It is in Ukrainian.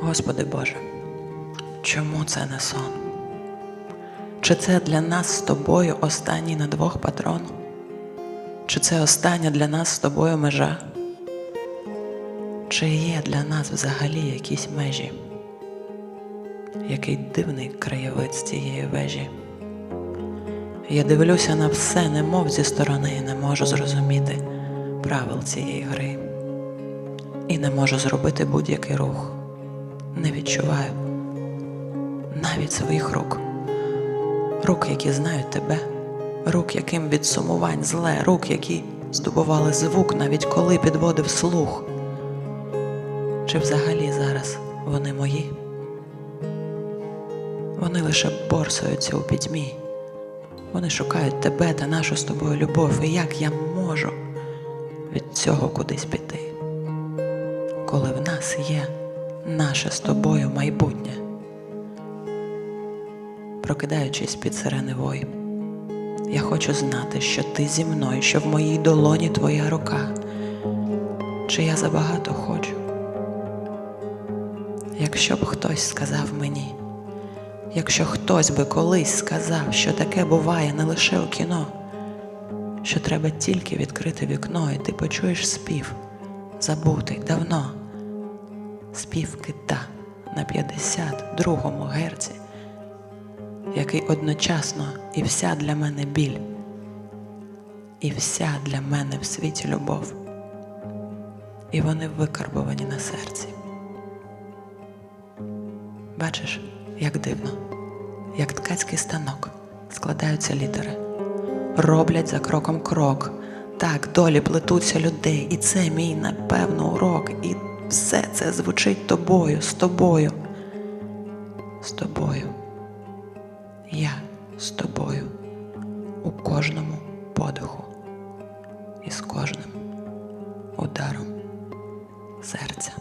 Господи Боже, чому це не сон? Чи це для нас з тобою останній на двох патрон? Чи це остання для нас з тобою межа? Чи є для нас взагалі якісь межі? Який дивний краєвид цієї вежі? Я дивлюся на все, немов зі сторони, не можу зрозуміти правил цієї гри. І не можу зробити будь-який рух. Не відчуваю навіть своїх рук. Рук, які знають тебе, рук, яким від сумувань зле, рук, які здобували звук, навіть коли підводив слух. Чи взагалі зараз вони мої? Вони лише борсуються у пітьмі. Вони шукають тебе та нашу з тобою любов, і як я можу від цього кудись піти, коли в нас є наше з тобою майбутнє. Прокидаючись під сирени вой, я хочу знати, що ти зі мною, що в моїй долоні твоя рука, чи я забагато хочу. Якщо б хтось сказав мені, якщо хтось би колись сказав, що таке буває не лише у кіно, що треба тільки відкрити вікно, і ти почуєш спів, забутий давно, спів кита на 52-му герці, який одночасно і вся для мене біль, і вся для мене в світі любов, і вони викарбовані на серці. Бачиш, як дивно, як ткацький станок складаються літери, роблять за кроком крок. Так, долі плетуться людей, і це мій напевно урок, і все це звучить тобою, з тобою, з тобою. Я з тобою у кожному подиху і з кожним ударом серця.